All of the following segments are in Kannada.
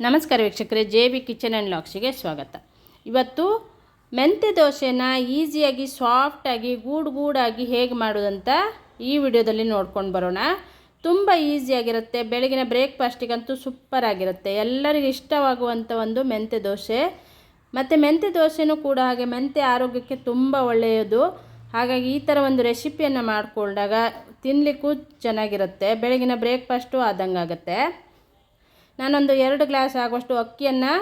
ನಮಸ್ಕಾರ ವೀಕ್ಷಕರೇ, ಜೆ ಬಿ ಕಿಚನ್ ಆ್ಯಂಡ್ ಲಾಕ್ಸಿಗೆ ಸ್ವಾಗತ. ಇವತ್ತು ಮೆಂತ್ಯ ದೋಸೆನ ಈಸಿಯಾಗಿ, ಸಾಫ್ಟಾಗಿ, ಗೂಡು ಗೂಡಾಗಿ ಹೇಗೆ ಮಾಡೋದಂತ ಈ ವಿಡಿಯೋದಲ್ಲಿ ನೋಡ್ಕೊಂಡು ಬರೋಣ. ತುಂಬ ಈಸಿಯಾಗಿರುತ್ತೆ ಬೆಳಗಿನ ಬ್ರೇಕ್ಫಾಸ್ಟಿಗಂತೂ ಸೂಪರ್ ಆಗಿರುತ್ತೆ. ಎಲ್ಲರಿಗೂ ಇಷ್ಟವಾಗುವಂಥ ಒಂದು ಮೆಂತ್ಯ ದೋಸೆ. ಮತ್ತು ಮೆಂತ್ಯ ದೋಸೆನೂ ಕೂಡ ಹಾಗೆ ಮೆಂತ್ಯ ಆರೋಗ್ಯಕ್ಕೆ ತುಂಬ ಒಳ್ಳೆಯದು. ಹಾಗಾಗಿ ಈ ಥರ ಒಂದು ರೆಸಿಪಿಯನ್ನು ಮಾಡಿಕೊಂಡಾಗ ತಿನ್ನಲಿಕ್ಕೂ ಚೆನ್ನಾಗಿರುತ್ತೆ, ಬೆಳಗಿನ ಬ್ರೇಕ್ಫಾಸ್ಟು ಆದಂಗಾಗುತ್ತೆ. ನಾನೊಂದು ಎರಡು ಗ್ಲಾಸ್ ಆಗುವಷ್ಟು ಅಕ್ಕಿಯನ್ನು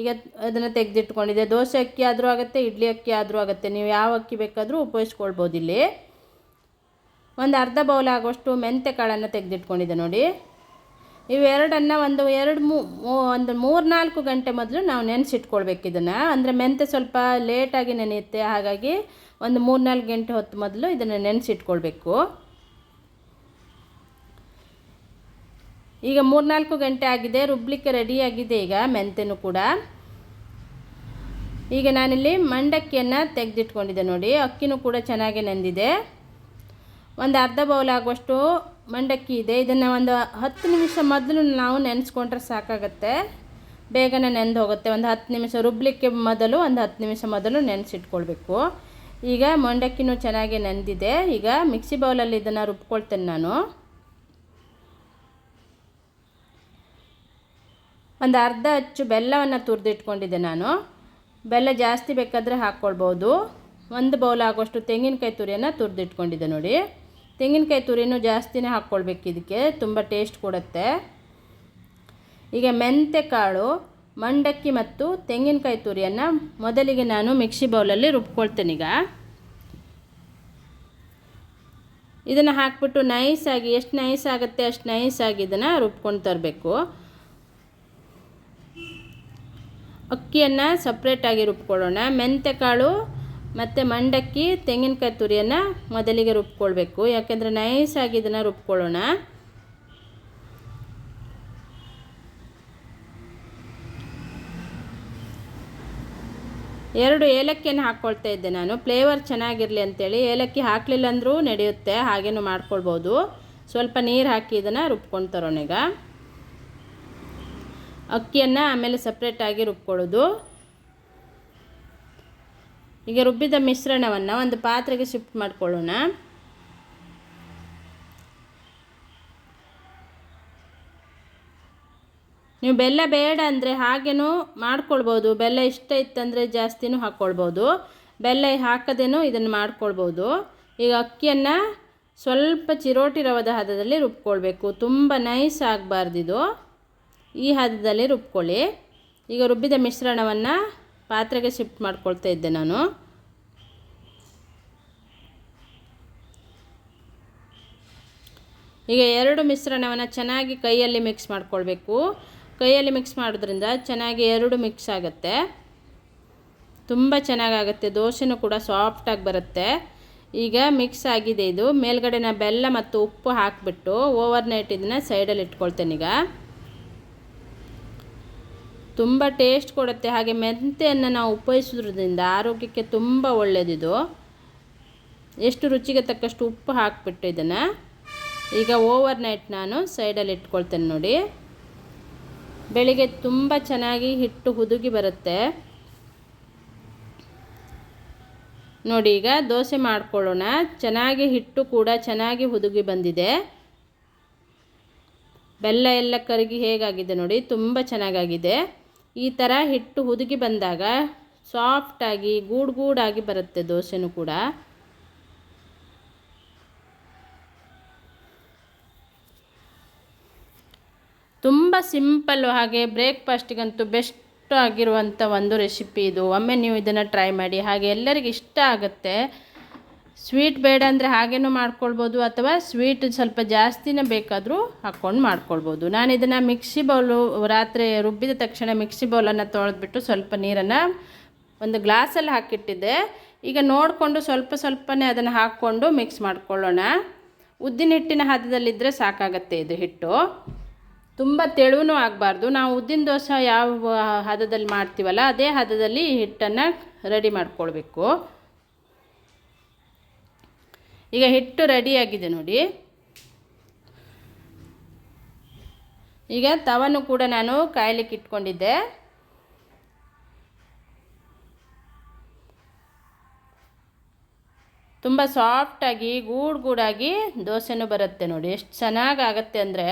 ಈಗ ಅದನ್ನು ತೆಗೆದಿಟ್ಕೊಂಡಿದ್ದೆ. ದೋಸೆ ಅಕ್ಕಿ ಆದರೂ ಆಗುತ್ತೆ, ಇಡ್ಲಿ ಅಕ್ಕಿ ಆದರೂ ಆಗುತ್ತೆ. ನೀವು ಯಾವ ಅಕ್ಕಿ ಬೇಕಾದರೂ ಉಪಯೋಗಿಸ್ಕೊಳ್ಬೋದು ಇಲ್ಲಿ. ಒಂದು ಅರ್ಧ ಬೌಲ್ ಆಗುವಷ್ಟು ಮೆಂತ್ಯ ಕಾಳನ್ನು ತೆಗೆದಿಟ್ಕೊಂಡಿದ್ದೆ ನೋಡಿ. ಇವೆರಡನ್ನು ಒಂದು ಎರಡು ಮೂ ಒಂದು ಮೂರು ನಾಲ್ಕು ಗಂಟೆ ಮೊದಲು ನಾವು ನೆನೆಸಿಟ್ಕೊಳ್ಬೇಕು ಇದನ್ನು. ಅಂದರೆ ಮೆಂತ್ಯ ಸ್ವಲ್ಪ ಲೇಟಾಗಿ ನೆನೆಯುತ್ತೆ. ಹಾಗಾಗಿ ಒಂದು ಮೂರು ನಾಲ್ಕು ಗಂಟೆ ಹೊತ್ತು ಮೊದಲು ಇದನ್ನು ನೆನೆಸಿಟ್ಕೊಳ್ಬೇಕು. ಈಗ ಮೂರ್ನಾಲ್ಕು ಗಂಟೆ ಆಗಿದೆ, ರುಬ್ಲಿಕ್ಕೆ ರೆಡಿಯಾಗಿದೆ ಈಗ ಮೆಂತೆನೂ ಕೂಡ. ಈಗ ನಾನಿಲ್ಲಿ ಮಂಡಕ್ಕಿಯನ್ನು ತೆಗೆದಿಟ್ಕೊಂಡಿದ್ದೆ ನೋಡಿ, ಅಕ್ಕಿನೂ ಕೂಡ ಚೆನ್ನಾಗಿ ನೆಂದಿದೆ. ಒಂದು ಅರ್ಧ ಬೌಲ್ ಆಗುವಷ್ಟು ಮಂಡಕ್ಕಿ ಇದೆ. ಇದನ್ನು ಒಂದು ಹತ್ತು ನಿಮಿಷ ಮೊದಲು ನಾವು ನೆನೆಸ್ಕೊಂಡ್ರೆ ಸಾಕಾಗತ್ತೆ. ಬೇಗನೆ ನೆಂದು ಹೋಗುತ್ತೆ. ಒಂದು ಹತ್ತು ನಿಮಿಷ ರುಬ್ಲಿಕ್ಕೆ ಮೊದಲು, ಒಂದು ಹತ್ತು ನಿಮಿಷ ಮೊದಲು ನೆನೆಸಿಟ್ಕೊಳ್ಬೇಕು. ಈಗ ಮಂಡಕ್ಕಿನೂ ಚೆನ್ನಾಗಿ ನೆಂದಿದೆ. ಈಗ ಮಿಕ್ಸಿ ಬೌಲಲ್ಲಿ ಇದನ್ನು ರುಬ್ಕೊಳ್ತೇನೆ ನಾನು. ಒಂದು ಅರ್ಧ ಅಚ್ಚು ಬೆಲ್ಲವನ್ನು ತುರಿದಿಟ್ಕೊಂಡಿದ್ದೆ ನಾನು. ಬೆಲ್ಲ ಜಾಸ್ತಿ ಬೇಕಾದರೆ ಹಾಕ್ಕೊಳ್ಬೋದು. ಒಂದು ಬೌಲ್ ಆಗೋಷ್ಟು ತೆಂಗಿನಕಾಯಿ ತುರಿಯನ್ನು ತುರಿದಿಟ್ಕೊಂಡಿದ್ದೆ ನೋಡಿ. ತೆಂಗಿನಕಾಯಿ ತುರಿನೂ ಜಾಸ್ತಿನೇ ಹಾಕ್ಕೊಳ್ಬೇಕು ಇದಕ್ಕೆ, ತುಂಬ ಟೇಸ್ಟ್ ಕೊಡುತ್ತೆ. ಈಗ ಮೆಂತೆ ಕಾಳು, ಮಂಡಕ್ಕಿ ಮತ್ತು ತೆಂಗಿನಕಾಯಿ ತುರಿಯನ್ನು ಮೊದಲಿಗೆ ನಾನು ಮಿಕ್ಸಿ ಬೌಲಲ್ಲಿ ರುಬ್ಕೊಳ್ತೇನೆ ಈಗ. ಇದನ್ನು ಹಾಕ್ಬಿಟ್ಟು ನೈಸಾಗಿ, ಎಷ್ಟು ನೈಸ್ ಆಗುತ್ತೆ ಅಷ್ಟು ನೈಸಾಗಿ ಇದನ್ನು ರುಬ್ಕೊಂಡು ತರಬೇಕು. ಅಕ್ಕಿಯನ್ನು ಸಪ್ರೇಟಾಗಿ ರುಬ್ಕೊಳ್ಳೋಣ. ಮೆಂತೆಕಾಳು ಮತ್ತು ಮಂಡಕ್ಕಿ, ತೆಂಗಿನಕಾಯಿ ತುರಿಯನ್ನು ಮೊದಲಿಗೆ ರುಬ್ಕೊಳ್ಬೇಕು. ಯಾಕೆಂದರೆ ನೈಸಾಗಿ ಇದನ್ನು ರುಬ್ಕೊಳ್ಳೋಣ. ಎರಡು ಏಲಕ್ಕಿಯನ್ನು ಹಾಕ್ಕೊಳ್ತಾ ಇದ್ದೆ ನಾನು. ಫ್ಲೇವರ್ ಚೆನ್ನಾಗಿರಲಿ ಅಂತೇಳಿ. ಏಲಕ್ಕಿ ಹಾಕಲಿಲ್ಲ ಅಂದರೂ ನಡೆಯುತ್ತೆ. ಹಾಗೇನು ಮಾಡ್ಕೊಳ್ಬೋದು. ಸ್ವಲ್ಪ ನೀರು ಹಾಕಿ ಇದನ್ನು ರುಬ್ಕೊಂಡು ತರೋಣ ಈಗ. ಅಕ್ಕಿಯನ್ನು ಆಮೇಲೆ ಸಪ್ರೇಟಾಗಿ ರುಬ್ಕೊಳ್ಳೋದು. ಈಗ ರುಬ್ಬಿದ ಮಿಶ್ರಣವನ್ನು ಒಂದು ಪಾತ್ರೆಗೆ ಶಿಫ್ಟ್ ಮಾಡಿಕೊಳ್ಳೋಣ. ನೀವು ಬೆಲ್ಲ ಬೇಡ ಅಂದರೆ ಹಾಗೇನೂ ಮಾಡ್ಕೊಳ್ಬೋದು. ಬೆಲ್ಲ ಇಷ್ಟ ಇತ್ತಂದರೆ ಜಾಸ್ತಿನೂ ಹಾಕ್ಕೊಳ್ಬೋದು ಬೆಲ್ಲ ಹಾಕದೇನೂ ಇದನ್ನು ಮಾಡ್ಕೊಳ್ಬೋದು. ಈಗ ಅಕ್ಕಿಯನ್ನು ಸ್ವಲ್ಪ ಚಿರೋಟಿ ರವದ ಹದದಲ್ಲಿ ರುಬ್ಕೊಳ್ಬೇಕು. ತುಂಬ ನೈಸ್ ಆಗಬಾರ್ದಿದು. ಈ ಹದದಲ್ಲಿ ರುಬ್ಕೊಳ್ಳಿ. ಈಗ ರುಬ್ಬಿದ ಮಿಶ್ರಣವನ್ನು ಪಾತ್ರೆಗೆ ಶಿಫ್ಟ್ ಮಾಡ್ಕೊಳ್ತಾ ಇದ್ದೆ ನಾನು. ಈಗ ಎರಡು ಮಿಶ್ರಣವನ್ನು ಚೆನ್ನಾಗಿ ಕೈಯಲ್ಲಿ ಮಿಕ್ಸ್ ಮಾಡ್ಕೊಳ್ಬೇಕು. ಕೈಯಲ್ಲಿ ಮಿಕ್ಸ್ ಮಾಡೋದ್ರಿಂದ ಚೆನ್ನಾಗಿ ಎರಡು ಮಿಕ್ಸ್ ಆಗುತ್ತೆ. ತುಂಬ ಚೆನ್ನಾಗಾಗುತ್ತೆ. ದೋಸೆನೂ ಕೂಡ ಸಾಫ್ಟಾಗಿ ಬರುತ್ತೆ. ಈಗ ಮಿಕ್ಸ್ ಆಗಿದೆ ಇದು. ಮೇಲ್ಗಡೆನ ಬೆಲ್ಲ ಮತ್ತು ಉಪ್ಪು ಹಾಕಿಬಿಟ್ಟು ಓವರ್ ನೈಟ್ ಇದನ್ನು ಸೈಡಲ್ಲಿ ಇಟ್ಕೊಳ್ತೇನೆ ಈಗ. ತುಂಬ ಟೇಸ್ಟ್ ಕೊಡುತ್ತೆ. ಹಾಗೆ ಮೆಂತೆಯನ್ನು ನಾವು ಉಪಯೋಗಿಸೋದ್ರಿಂದ ಆರೋಗ್ಯಕ್ಕೆ ತುಂಬ ಒಳ್ಳೆಯದಿದು ಎಷ್ಟು ರುಚಿಗೆ ತಕ್ಕಷ್ಟು ಉಪ್ಪು ಹಾಕಿಬಿಟ್ಟು ಇದನ್ನು. ಈಗ ಓವರ್ ನೈಟ್ ನಾನು ಸೈಡಲ್ಲಿ ಇಟ್ಕೊಳ್ತೇನೆ ನೋಡಿ. ಬೆಳಿಗ್ಗೆ ತುಂಬ ಚೆನ್ನಾಗಿ ಹಿಟ್ಟು ಹುದುಗಿ ಬರುತ್ತೆ. ನೋಡಿ ಈಗ ದೋಸೆ ಮಾಡ್ಕೊಳ್ಳೋಣ. ಚೆನ್ನಾಗಿ ಹಿಟ್ಟು ಕೂಡ ಚೆನ್ನಾಗಿ ಹುದುಗಿ ಬಂದಿದೆ. ಬೆಲ್ಲ ಎಲ್ಲ ಕರಗಿ ಹೇಗಾಗಿದೆ ನೋಡಿ. ತುಂಬ ಚೆನ್ನಾಗಾಗಿದೆ. ಈ ಥರ ಹಿಟ್ಟು ಹುದುಗಿ ಬಂದಾಗ ಸಾಫ್ಟಾಗಿ ಗೂಡು ಗೂಡಾಗಿ ಬರುತ್ತೆ ದೋಸೆನೂ ಕೂಡ. ತುಂಬ ಸಿಂಪಲ್ಲು ಹಾಗೆ ಬ್ರೇಕ್ಫಾಸ್ಟಿಗಂತೂ ಬೆಸ್ಟ್ ಆಗಿರುವಂಥ ಒಂದು ರೆಸಿಪಿ ಇದು. ಒಮ್ಮೆ ನೀವು ಇದನ್ನು ಟ್ರೈ ಮಾಡಿ, ಹಾಗೆ ಎಲ್ಲರಿಗೂ ಇಷ್ಟ ಆಗುತ್ತೆ. ಸ್ವೀಟ್ ಬೇಡ ಅಂದರೆ ಹಾಗೇನೂ ಮಾಡ್ಕೊಳ್ಬೋದು ಅಥವಾ ಸ್ವೀಟ್ ಸ್ವಲ್ಪ ಜಾಸ್ತಿನೇ ಬೇಕಾದರೂ ಹಾಕ್ಕೊಂಡು ಮಾಡ್ಕೊಳ್ಬೋದು. ನಾನು ಇದನ್ನು ಮಿಕ್ಸಿ ಬೌಲು ರಾತ್ರಿ ರುಬ್ಬಿದ ತಕ್ಷಣ ಮಿಕ್ಸಿ ಬೌಲನ್ನು ತೊಳೆದ್ಬಿಟ್ಟು ಸ್ವಲ್ಪ ನೀರನ್ನು ಒಂದು ಗ್ಲಾಸಲ್ಲಿ ಹಾಕಿಟ್ಟಿದ್ದೆ. ಈಗ ನೋಡಿಕೊಂಡು ಸ್ವಲ್ಪ ಸ್ವಲ್ಪನೇ ಅದನ್ನು ಹಾಕ್ಕೊಂಡು ಮಿಕ್ಸ್ ಮಾಡ್ಕೊಳ್ಳೋಣ. ಉದ್ದಿನ ಹಿಟ್ಟಿನ ಹದದಲ್ಲಿದ್ದರೆ ಸಾಕಾಗತ್ತೆ ಇದು ಹಿಟ್ಟು. ತುಂಬ ತೆಳುವೂ ಆಗಬಾರ್ದು. ನಾವು ಉದ್ದಿನ ದೋಸೆ ಯಾವ ಹದದಲ್ಲಿ ಮಾಡ್ತೀವಲ್ಲ, ಅದೇ ಹದದಲ್ಲಿ ಹಿಟ್ಟನ್ನು ರೆಡಿ ಮಾಡ್ಕೊಳ್ಬೇಕು. ಈಗ ಹಿಟ್ಟು ರೆಡಿಯಾಗಿದೆ ನೋಡಿ. ಈಗ ತವನ್ನು ಕೂಡ ನಾನು ಕಾಯಲಿಕ್ಕೆ ಇಟ್ಕೊಂಡಿದ್ದೆ. ತುಂಬ ಸಾಫ್ಟಾಗಿ ಗೂಡು ಗೂಡಾಗಿ ದೋಸೆನೂ ಬರುತ್ತೆ ನೋಡಿ. ಎಷ್ಟು ಚೆನ್ನಾಗಿ ಆಗುತ್ತೆ ಅಂದರೆ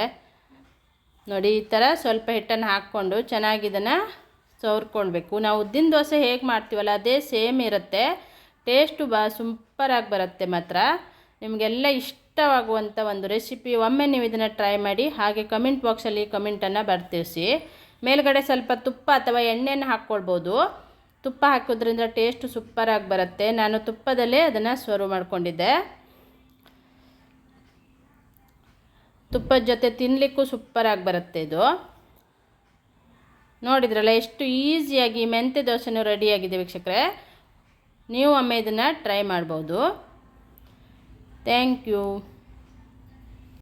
ನೋಡಿ, ಈ ಥರ ಸ್ವಲ್ಪ ಹಿಟ್ಟನ್ನು ಹಾಕ್ಕೊಂಡು ಚೆನ್ನಾಗಿ ಇದನ್ನು ಸವರ್ಕೊಳ್ಬೇಕು ನಾವು ಉದ್ದಿನ ದೋಸೆ ಹೇಗೆ ಮಾಡ್ತೀವಲ್ಲ, ಅದೇ ಸೇಮ್ ಇರುತ್ತೆ. ಟೇಸ್ಟು ಬಾ ಸೂಪರಾಗಿ ಬರುತ್ತೆ ಮಾತ್ರ. ನಿಮಗೆಲ್ಲ ಇಷ್ಟವಾಗುವಂಥ ಒಂದು ರೆಸಿಪಿ ಒಮ್ಮೆ ನೀವು ಇದನ್ನು ಟ್ರೈ ಮಾಡಿ, ಹಾಗೆ ಕಮೆಂಟ್ ಬಾಕ್ಸಲ್ಲಿ ಕಮೆಂಟನ್ನು ಬರ್ತಿರಿಸಿ. ಮೇಲ್ಗಡೆ ಸ್ವಲ್ಪ ತುಪ್ಪ ಅಥವಾ ಎಣ್ಣೆಯನ್ನು ಹಾಕ್ಕೊಳ್ಬೋದು. ತುಪ್ಪ ಹಾಕೋದ್ರಿಂದ ಟೇಸ್ಟು ಸೂಪರಾಗಿ ಬರುತ್ತೆ. ನಾನು ತುಪ್ಪದಲ್ಲೇ ಅದನ್ನು ಸರ್ವ್ ಮಾಡಿಕೊಂಡಿದ್ದೆ. ತುಪ್ಪದ ಜೊತೆ ತಿನ್ನಲಿಕ್ಕೂ ಸೂಪರಾಗಿ ಬರುತ್ತೆ ಇದು. ನೋಡಿದ್ರಲ್ಲ ಎಷ್ಟು ಈಸಿಯಾಗಿ ಮೆಂತ್ಯ ದೋಸೆನೂ ರೆಡಿಯಾಗಿದೆ ವೀಕ್ಷಕರೇ. ನೀವು ಒಮ್ಮೆ ಇದನ್ನು ಟ್ರೈ ಮಾಡ್ಬೋದು. Thank you